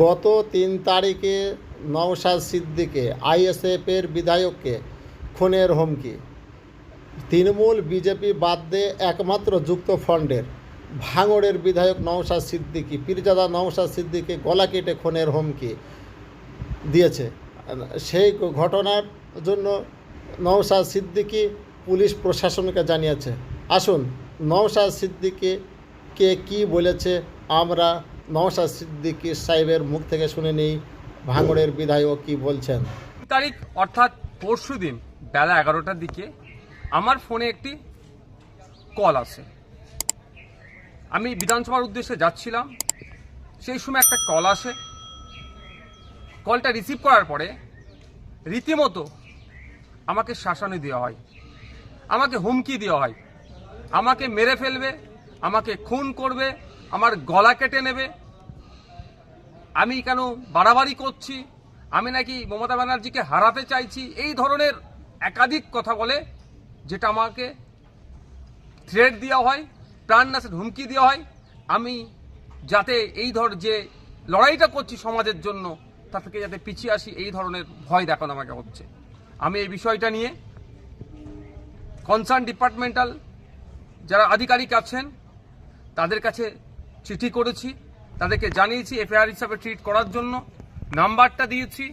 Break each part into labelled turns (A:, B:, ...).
A: গত তিন তারিখে নওশাদ সিদ্দিকে আইএসএফের বিধায়ককে খুনের হুমকি। তৃণমূল বিজেপি বাদ দিয়ে একমাত্র যুক্ত ভাঙড়ের বিধায়ক নওশাদ সিদ্দিকি, পীরজাদা নওশাদ সিদ্দিকি গলা কেটে খুনের হুমকি দিয়েছে। সেই ঘটনার জন্য নওশাদ সিদ্দিকি পুলিশ প্রশাসনকে জানিয়েছে। আসুন, নওশাদ সিদ্দিকি কে কি বলেছে আমরা নওশাদ সিদ্দিকি সাহেবের মুখ থেকে শুনে নিই ভাঙড়ের বিধায়ক কি বলছেন?
B: তারিখ, অর্থাৎ পরশু দিন, বেলা এগারোটার দিকে আমার ফোনে একটি কল আসে। আমি বিধানসভার উদ্দেশ্যে যাচ্ছিলাম, সেই সময় একটা কল আসে। কলটা রিসিভ করার পরে রীতিমতো আমাকে শাসানি দেওয়া হয়, আমাকে হুমকি দেওয়া হয়, আমাকে মেরে ফেলবে, আমাকে খুন করবে আমার গলা কেটে নেবে। আমি কেন বাড়াবাড়ি করছি? আমি নাকি মমতা ব্যানার্জিকে হারাতে চাইছি? এই ধরনের একাধিক কথা বলে, যেটা আমাকে থ্রেট দেওয়া হয়, প্রাণ প্রাণনাশের হুমকি দেওয়া হয়। আমি যাতে এই ধর যে লড়াইটা করছি সমাজের জন্য, তা থেকে যাতে পিছিয়ে আসি, এই ধরনের ভয় দেখানো আমাকে হচ্ছে। আমি এই বিষয়টা নিয়ে কনসার্ন ডিপার্টমেন্টাল যারা আধিকারিক আছেন, তাদের কাছে চিঠি করেছি, তাদেরকে জানিয়েছি এফআইআর হিসাবে ট্রিট করার জন্য। নাম্বারটা দিয়েছি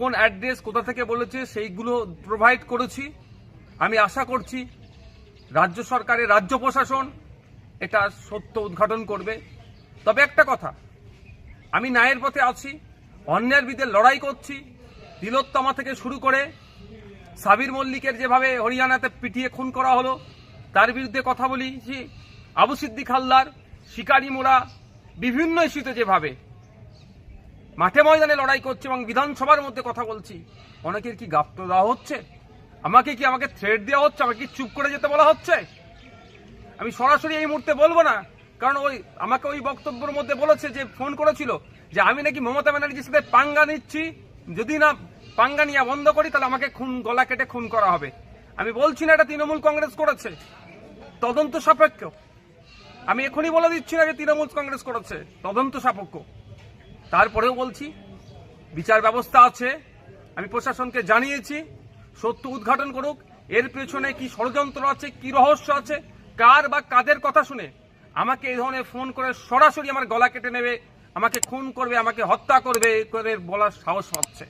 B: কোন অ্যাড্রেস কোথা থেকে বলেছে সেইগুলো প্রোভাইড করেছি। আমি আশা করছি রাজ্য সরকারের রাজ্য প্রশাসন এটা সত্য উদ্ঘাটন করবে। তবে একটা কথা, আমি ন্যায়ের পথে আছি অন্যের বিরুদ্ধে লড়াই করছি। তিলোত্তমা থেকে শুরু করে সাবির মল্লিকের যেভাবে হরিয়ানাতে পিটিয়ে খুন করা হলো, তার বিরুদ্ধে কথা বলেছি। আবু সিদ্দিক হালদার শিকারি মোড়া বিভিন্ন ইস্যুতে যেভাবে মাঠে ময়দানে লড়াই করছে এবং বিধানসভার মধ্যে কথা বলছি, অনেকের কি গাপ্ত দেওয়া হচ্ছে? আমাকে কি আমাকে থ্রেড দেওয়া হচ্ছে? আমাকে কি চুপ করে যেতে বলা হচ্ছে? আমি সরাসরি এই মুহূর্তে বলব না, কারণ ওই, আমাকে ওই বক্তব্যের মধ্যে বলেছে যে, ফোন করেছিল যে আমি নাকি মমতা ব্যানার্জির সাথে পাঙ্গা নিচ্ছি। যদি না পাঙ্গা নিয়ে বন্ধ করি, তাহলে আমাকে খুন, গলা কেটে খুন করা হবে। আমি বলছি না এটা তৃণমূল কংগ্রেস করেছে। তদন্ত সাপেক্ষ। আমি এখনই বলে দিচ্ছি না যে তৃণমূল কংগ্রেস করেছে। তদন্ত সাপেক্ষ। তারপরেও বলছি, বিচার ব্যবস্থা আছে, আমি প্রশাসনকে জানিয়েছি, সত্য উদ্ঘাটন করুক, এর পেছনে কি ষড়যন্ত্র আছে, কি রহস্য আছে, কার বা কাদের কথা শুনে আমাকে এই ধরনের ফোন করে সরাসরি আমার গলা কেটে নেবে, আমাকে খুন করবে, আমাকে হত্যা করবে করে বলার সাহস হচ্ছে।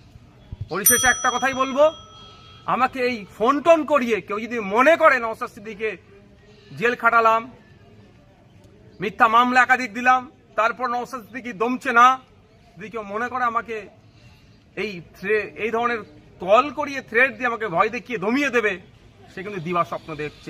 B: পরিশেষে একটা কথাই বলব, আমাকে এই ফোন টোন করিয়ে কেউ যদি মনে করে নওসাদ সিদ্দিকে জেল খাটালাম মিথ্যা মামলা একাধিক দিলাম, তারপর নওসাদ সিদ্দিকি দমছে না। যদি কেউ মনে করে আমাকে এই এই ধরনের কল করিয়ে থ্রেড দিয়ে আমাকে ভয় দেখিয়ে দমিয়ে দেবে, সে কিন্তু দিবা স্বপ্ন দেখছে।